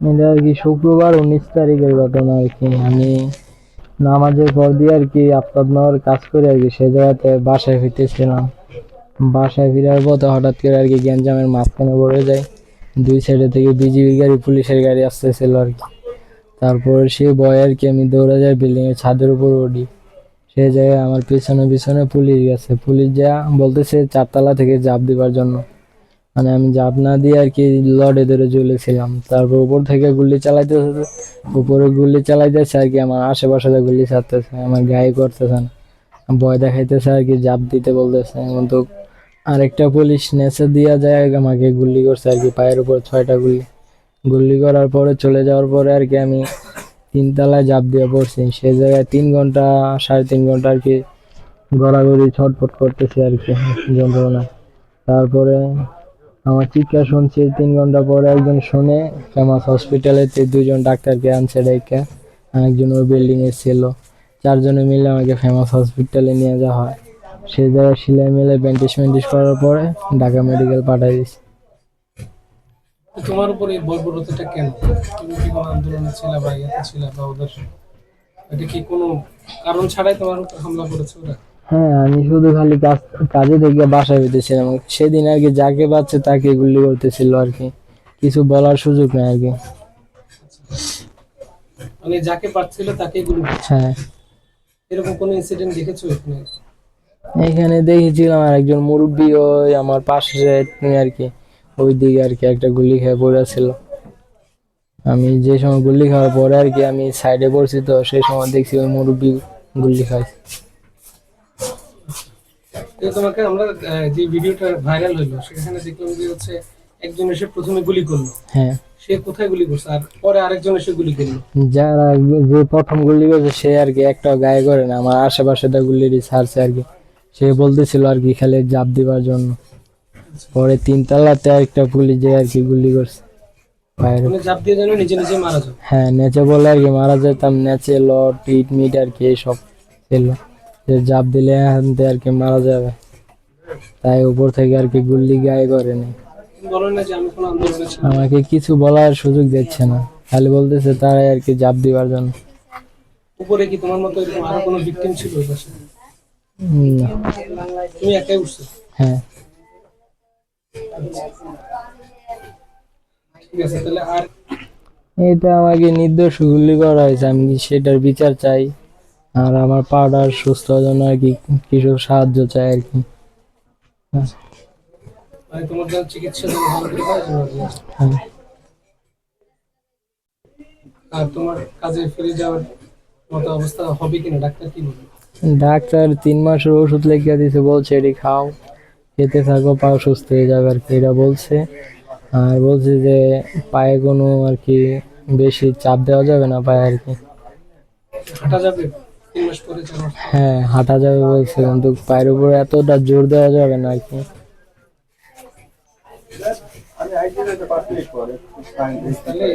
এটা আর কি শুক্রবার উনিশ তারিখের ঘটনা আর কি? আমি নামাজের পর দিয়ে আর কি আপনার কাজ করে আর কি, সে জায়গাতে বাসায় ফিরতেছিলাম। বাসায় ফিরার পথে হঠাৎ করে আর কি গ্যাঞ্জামের মাঝখানে পড়ে যায় দুই সাইডে থেকে বিজিবি গাড়ি, পুলিশের গাড়ি আসতেছিল আর কি। তারপর সে ভয় আর কি আমি দৌড়ে যাই বিল্ডিংয়ের ছাদের উপর উঠি। সে জায়গায় আমার পিছনে পিছনে পুলিশ গেছে। পুলিশ যা বলতেছে চারতলা থেকে জাপ দিবার জন্য। মানে আমি জাপ না দিয়ে আর কি লড়ে ধরে ঝুলেছিলাম তারপর উপর থেকে গুলি চালাইতেছে উপরে গুলি চালাইতেছে আর কি আমার আশেপাশে গুলি ছাড়তেছে, আমার গায়ে করতেছে না। ভয় দেখাইতেছে আর কি, জাপ দিতে বলতেছে। কিন্তু আরেকটা পুলিশ নেচে দিয়া যায়, আমাকে গুলি করছে আর কি, পায়ের উপর ছয়টা গুলি। গুলি করার পরে চলে যাওয়ার পরে আর কি আমি তিনতলায় জাপ দিয়ে পড়ছি। সে জায়গায় তিন ঘণ্টা, সাড়ে তিন ঘণ্টা আর কি গড়াগড়ি ছটফট করতেছি আর কি যন্ত্রণা তারপরে আমার চিৎকার শুনছি তিন ঘণ্টা পরে একজন শুনে ফেমাস হসপিটালে দুজন ডাক্তারকে আনছে ডেকে একজন ওই বিল্ডিংয়ে ছিল। চারজনে মিলে আমাকে ফেমাস হসপিটালে নিয়ে যাওয়া হয়। সেই জায়গায় সিলাই মিলে ব্যান্ডেজ ম্যান্ডেজ করার পরে ঢাকা মেডিকেল পাঠিয়ে দিয়েছি। তোমার উপর এই বর্বরতাটা কেন? তুমি কি কোনো আন্দোলনে ছিল বা ইয়েতে ছিল বা ওদের এটা কি কোনো কারণ ছাড়াই তোমার উপর হামলা করেছে ওরা? হ্যাঁ আমি শুধু খালি কাজ কাজে থেকে বাসায় পেতেছিলাম সেদিন আর কি যাকে পাচ্ছে তাকে গুলি করতেছিল আর কি। কিছু বলার সুযোগ নেই আর কি। মানে যাকে পাচ্ছিল তাকে গুলি হ্যাঁ। এরকম কোনো ইনসিডেন্ট দেখেছ এখানে? এখানে দেখেছিলাম আর একজন মুরব্বী ওই আমার পাশে আর কি ওই দিকে আর কি একটা গুলি খেয়ে পড়েছিল। আমি যে সময় গুলি খাওয়ার পরে আর কি আমি সাইডে পড়ছি তো সেই সময় দেখছি ওই মুরব্বী গুলি তো তোমাকে আমরা যে ভিডিওটা ভাইরাল হলো সেখানে দেখলাম যে হচ্ছে একজন এসে প্রথমে গুলি করল। হ্যাঁ। সে কোথায় গুলি করছে? আর পরে আরেকজন এসে গুলি করল। যারা যে প্রথম গুলি করেছে সে আর কি একটা গায়ে করে না। আমার আশেপাশে তো গুলিরই ছাড়ছে আর কি। সে বলতেছিল আর কি খালি জাপ দিবার জন্য। পরে তিনতলাতে একটা পুলিশ যে আর কি গুলি করছে। মানে জাপ দিয়ে যেন নিজে নিজে মারা যাবে হ্যাঁ নেচে বলে আর কি মারা যেতাম নেচে লট ইট মিট আর কি এইসব ছিল জাপ দিলে এখান থেকে আর কি মারা যাবে। তাই উপর থেকে আর কি গুল্লি গায়ে করেনি। আমাকে কিছু বলার সুযোগ দিচ্ছে না। খালি বলতেছে তারাই আর কি জাপ দিবার জন্য। উপরে কি তোমার মতো এরকম আরও কোনো ভিকটিম ছিল ওই পাশে? না। তুমি একাই উঠছো? হ্যাঁ। ঠিক আছে তাহলে আর এটা আমাকে নির্দোষ গুলি করা হয়েছে। আমি সেটার বিচার চাই? আর আমার পাউডার সুস্থ হওয়ার জন্য আর কি। কিছু সাহায্য চাই আর কি ডাক্তার তিন মাসের ওষুধ লিখে দিয়েছে বলছে এটি খাও খেতে থাকো পাও সুস্থ হয়ে যাবে আর কি এটা বলছে। আর বলছে যে পায়ে কোনো আর কি বেশি চাপ দেওয়া যাবে না পায়ে আর কি। হাঁটা যাবে? হ্যাঁ হাঁটা যাবে বলছে কিন্তু পায়ের উপরে এতটা জোর দেওয়া যাবে না আর কি। তাহলে